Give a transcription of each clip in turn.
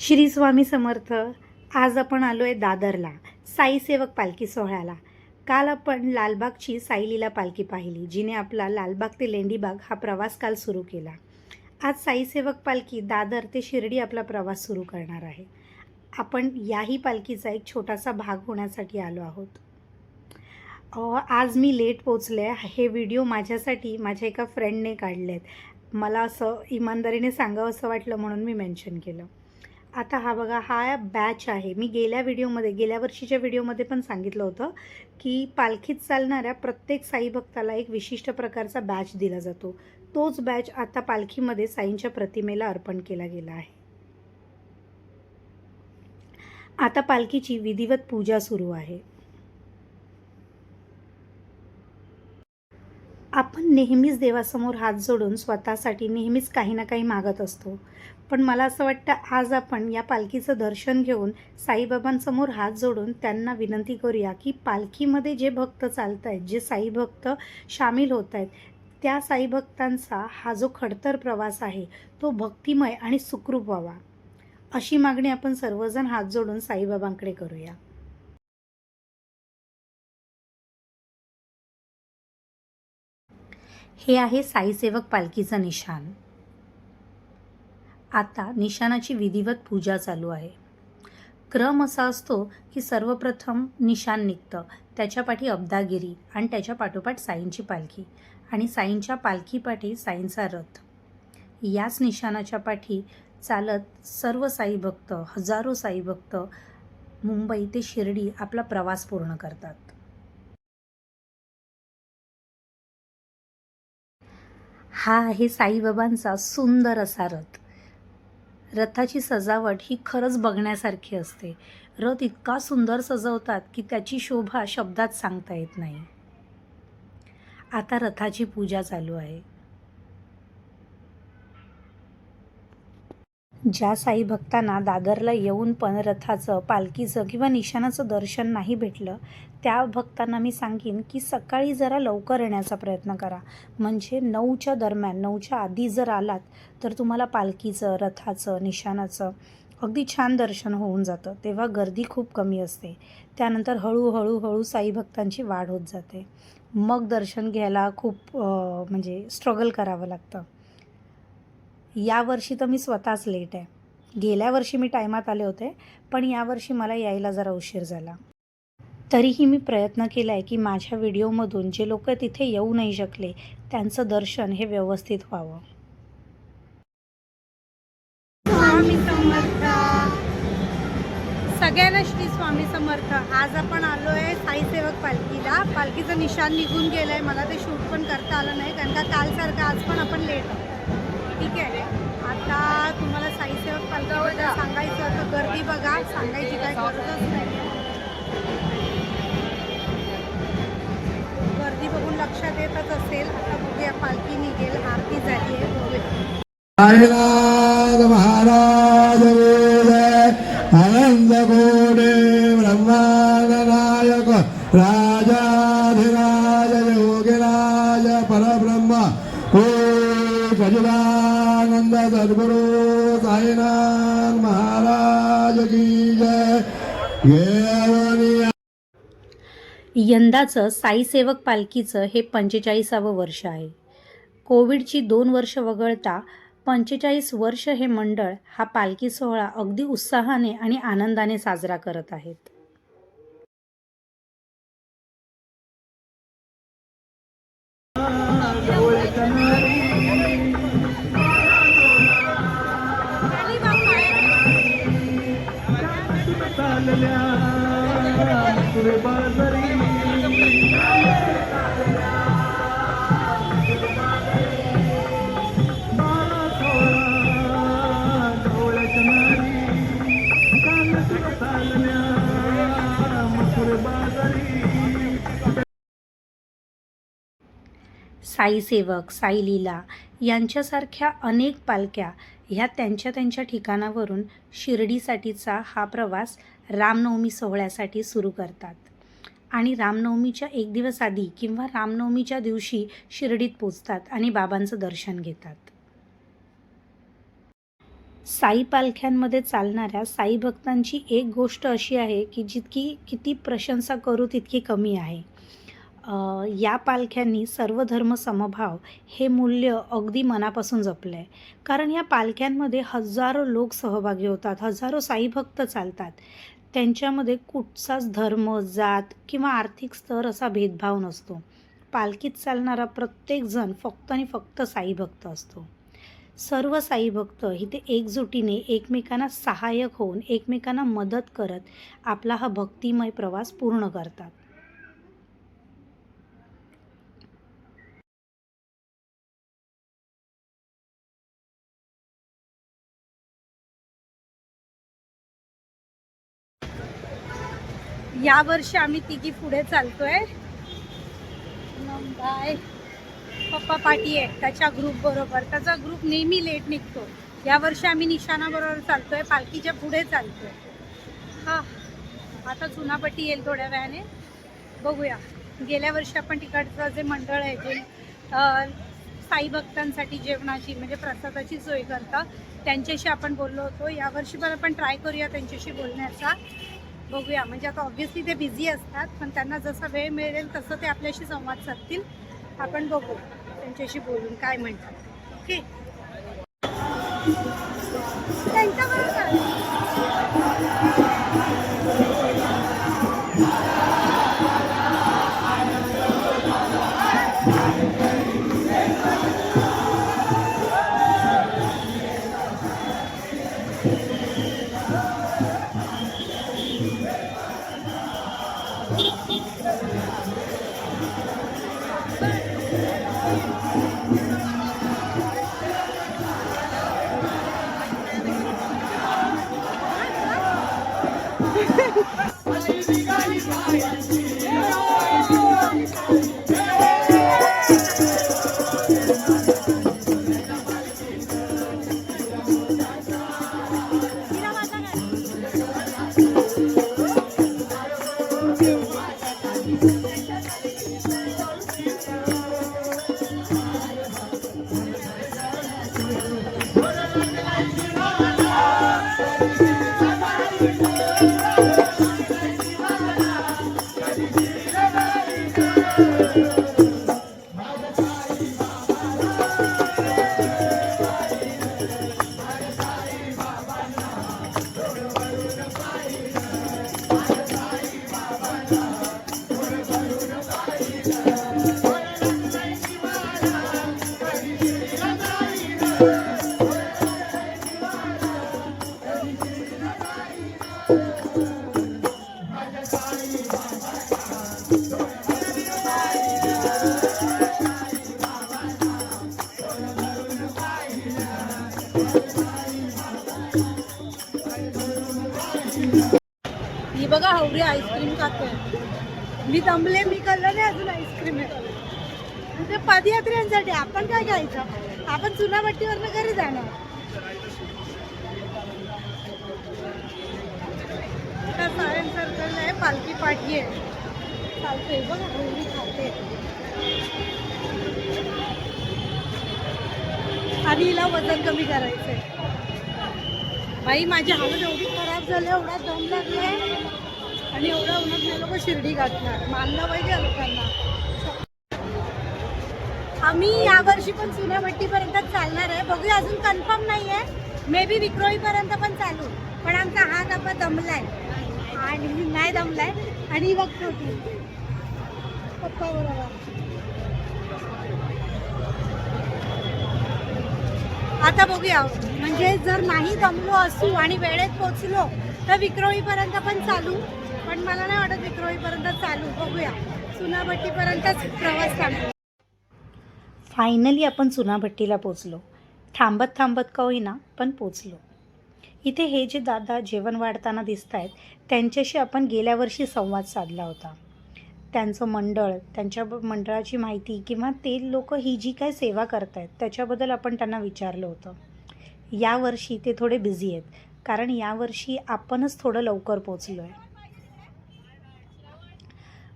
श्री स्वामी समर्थ आज आपण आलो आहे दादरला साईसेवक पालखी सोहळ्याला. काल आपण लालबागची साईलीला पालखी पाहिली जिने आपला लालबाग ते लेंडीबाग हा प्रवास काल सुरू केला. आज साईसेवक पालखी दादर ते शिर्डी आपला प्रवास सुरू करणार आहे. आपण याही पालखीचा एक छोटासा भाग होण्यासाठी आलो आहोत. आज मी लेट पोचले हे व्हिडिओ माझ्यासाठी माझ्या एका फ्रेंडने काढले आहेत मला असं इमानदारीने सांगावं असं वाटलं म्हणून मी मेन्शन केलं. आता हा बघा हा बॅच आहे. मी गेल्या व्हिडिओमध्ये गेल्या वर्षीच्या व्हिडिओमध्ये पण सांगितलं होतं की पालखीत चालणाऱ्या प्रत्येक साई भक्ताला एक विशिष्ट प्रकारचा बॅच दिला जातो. तोच बॅच आता पालखीमध्ये साईंच्या प्रतिमेला अर्पण केला गेला आहे. आता पालखीची विधिवत पूजा सुरू आहे. आपण नेहमीच देवासमोर हात जोडून स्वतःसाठी नेहमीच काही ना काही मागत असतो. पण मला असं वाटतं आज आपण या पालखीचं दर्शन घेऊन साईबाबांसमोर हात जोडून त्यांना विनंती करूया की पालखीमध्ये जे भक्त चालत आहेत जे साईभक्त सामील होत आहेत त्या साईभक्तांचा हा जो खडतर प्रवास आहे तो भक्तिमय आणि सुखरूप व्हावा. अशी मागणी आपण सर्वजण हात जोडून साईबाबांकडे करूया. हे आहे साईसेवक पालखीचं निशाण. आता निशाणाची विधिवत पूजा चालू आहे. क्रम असा असतो की सर्वप्रथम निशाण निघतं त्याच्या पाठी अब्दागिरी आणि त्याच्या पाठोपाठ साईंची पालखी आणि साईंच्या पालखीपाठी साईंचा रथ. याच निशाणाच्या पाठी चालत सर्व साई भक्त हजारो साई भक्त मुंबई ते शिर्डी आपला प्रवास पूर्ण करतात. हा आहे साईबाबांचा सुंदर असा रथ. रथाची सजावट ही खरंच बघण्यासारखी असते. रथ इतका सुंदर सजवतात की त्याची शोभा शब्दात सांगता येत नाही. आता रथाची पूजा चालू आहे. ज्या साई भक्तांना दादरला येऊन पण रथाचं पालखीचं किंवा निशाणाचं दर्शन नाही भेटलं त्या भक्तांना मी सांगेन की सकाळी जरा लवकर येण्याचा प्रयत्न करा. म्हणजे नऊच्या दरम्यान नऊच्या आधी जर आलात तर तुम्हाला पालखीचं रथाचं निशाणाचं अगदी छान दर्शन होऊन जातं. तेव्हा गर्दी खूप कमी असते. त्यानंतर हळूहळू हळू साई भक्तांची वाढ होत जाते. मग दर्शन घ्यायला खूप म्हणजे स्ट्रगल करावं लागतं. यावर्षी तर मी स्वतःच लेट आहे. गेल्या वर्षी मी टायमात आले होते पण यावर्षी मला यायला जरा उशीर झाला. तरीही मी प्रयत्न केला आहे की माझ्या व्हिडिओमधून जे लोक तिथे येऊ नाही शकले त्यांचं दर्शन हे व्यवस्थित व्हावं. स्वामी समर्थ. सगळ्यांना श्री स्वामी समर्थ. आज आपण आलो आहे साईसेवक पालखीला. पालखीचं निशाण निघून गेलं आहे मला ते शूट पण करता आलं नाही कारण का कालसारखं आज पण आपण लेट आहोत. ठीक आहे? आता तुम्हाला साईसेवक पालखीबद्दल सांगायचं तर गर्दी बघा. सांगायची काय गरजच नाही. लक्षात येतच असेल. आता बघूया पालखी निघेल आरती झाली आहे बघूया. महाराज आनंद गोडे कोडे ब्रह्माननायक राजाधिराज योगिराज परब्रह्म ओ सचिदानंद सद्गुरु साईनाथ महाराज की जय. ये यंदाचं साईसेवक पालखीचं हे पंचेचाळीसावं वर्ष आहे. कोविडची दोन वर्ष वगळता पंचेचाळीस वर्ष हे मंडळ हा पालखी सोहळा अगदी उत्साहाने आणि आनंदाने साजरा करत आहेत. साईसेवक साईलीला यांच्यासारख्या अनेक पालख्या ह्या त्यांच्या त्यांच्या ठिकाणावरून शिर्डीसाठीचा हा प्रवास रामनवमी सोहळ्यासाठी सुरू करतात. आणि रामनवमीच्या एक दिवस आधी किंवा रामनवमीच्या दिवशी शिर्डीत पोचतात आणि बाबांचं दर्शन घेतात. साई पालख्यांमध्ये चालणाऱ्या साई भक्तांची एक गोष्ट अशी आहे की जितकी किती प्रशंसा करू तितकी कमी आहे. या पालख्यांनी सर्व धर्म समभाव हे मूल्य अगदी मनापासून जपलं आहे कारण या पालख्यांमध्ये हजारो लोक सहभागी होतात हजारो साईभक्त चालतात. त्यांच्यामध्ये कुठचाच धर्म जात किंवा आर्थिक स्तर असा भेदभाव नसतो. पालखीत चालणारा प्रत्येकजण फक्त आणि फक्त साईभक्त असतो. सर्व साईभक्त इथे एकजुटीने एकमेकांना सहाय्यक होऊन एकमेकांना मदत करत आपला हा भक्तिमय प्रवास पूर्ण करतात. या वर्षी आम्ही तिघी पुढे चालतोय. बाय पप्पा पाटी आहे. त्याच्या ग्रुप बरोबर. त्याचा ग्रुप नेहमी लेट निघतो. यावर्षी आम्ही निशाणा बरोबर चालतोय. पालखीच्या पुढे चालतोय. हा. आता चुनापट्टी येईल थोड्या वेळाने. बघूया. गेल्या वर्षी आपण तिकडचं जे मंडळ आहे जे साई भक्तांसाठी जेवणाची म्हणजे प्रसादाची सोय करतं त्यांच्याशी आपण बोललो होतो. यावर्षी पण आपण ट्राय करूया त्यांच्याशी बोलण्याचा. बघूया. म्हणजे आता ऑब्व्हियसली ते बिझी असतात पण त्यांना जसा वेळ मिळेल तसं ते आपल्याशी संवाद साधतील. आपण बघू त्यांच्याशी बोलून काय म्हणतात. ओके ही बघा हवरी आईस्क्रीम खातोय मी दमले मी कळलं नाही अजून आईस्क्रीम आहे ते पदयात्र्यांसाठी आपण काय घ्यायचं आपण चुनाभट्टीवरनं घरी जाणार. सायन्स सर्कल आहे पालखी पाठी आहे. चालते बघा हवरी खाते. आणि वजन कमी करायचंय. बाई माझी हालत एवढी खराब झाली एवढा दम लागलाय. आणि एवढा उन्हात नाही लोक शिर्डी गाठणार मानलं पाहिजे लोकांना. आम्ही यावर्षी पण चुन्याभट्टीपर्यंत चालणार आहे. बघूया अजून कन्फर्म नाही आहे मे बी विक्रोळीपर्यंत पण चालू. पण आमचा हा डबा दमलाय. आणि नाही दमलाय. आणि बघतो होती. पप्पा बरोबर. आता बघूया. म्हणजे जर नाही दमलो असू आणि वेळेत पोचलो तर विक्रोळीपर्यंत पण चालू. पण मला नाही वाटत विक्रोळीपर्यंत चालू. बघूया. चुनाभट्टीपर्यंतच प्रवास चालू. फायनली आपण चुनाभट्टीला पोचलो. थांबत थांबत का होईना पण पोचलो. इथे हे जे दादा जेवण वाढताना दिसत आहेत त्यांच्याशी आपण गेल्या वर्षी संवाद साधला होता. त्यांचं मंडळ त्यांच्या ब- मंडळाची माहिती किंवा ते लोक ही जी काय सेवा करत आहेत त्याच्याबद्दल आपण त्यांना विचारलं होतं. यावर्षी ते थोडे बिझी आहेत. कारण यावर्षी आपणच थोडं लवकर पोचलो आहे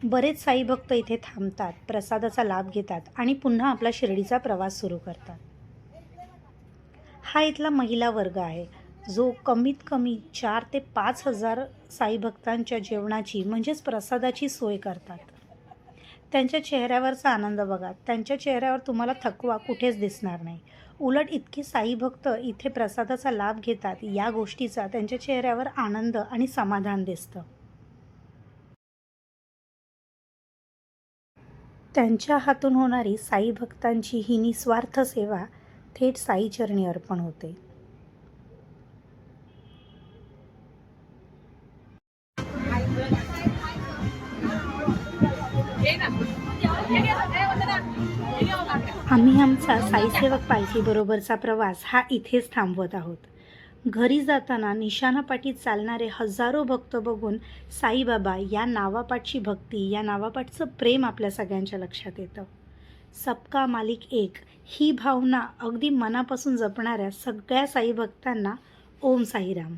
बरेच साई भक्त इथे थांबतात प्रसादाचा लाभ घेतात आणि पुन्हा आपला शिर्डीचा प्रवास सुरू करतात. हा इथला महिला वर्ग आहे. जो कमीत कमी चार ते पाच हजार साई भक्तांच्या जेवणाची म्हणजेच प्रसादाची सोय करतात. त्यांच्या चेहऱ्यावरचा आनंद बघा. त्यांच्या चेहऱ्यावर तुम्हाला थकवा कुठेच दिसणार नाही. उलट इतके साई भक्त इथे प्रसादाचा लाभ घेतात या गोष्टीचा त्यांच्या चेहऱ्यावर आनंद आणि समाधान दिसतं. त्यांच्या हातून होणारी साई भक्तांची ही निस्वार्थ सेवा थेट साईचरणी अर्पण होते. आम्ही आमचा साईसेवक पालखीबरोबरचा प्रवास हा इथेच थांबवत आहोत. घरी जाताना निशाणापाठी चालणारे हजारो भक्त बघून साईबाबा या नावापाठची भक्ती या नावापाठचं प्रेम आपल्या सगळ्यांच्या लक्षात येतं. सबका मालिक एक ही भावना अगदी मनापासून जपणाऱ्या सगळ्या साई भक्तांना ओम साईराम.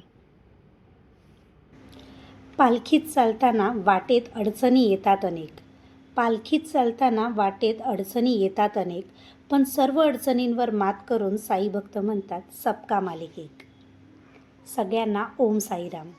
पालखीत चालताना वाटेत अडचणी येतात अनेक. पालखीत चालताना वाटेत अडचणी येतात अनेक पण सर्व अडचणींवर मात करून साई भक्त म्हणतात सबका मालिक एक सगळ्यांना ओम साईराम.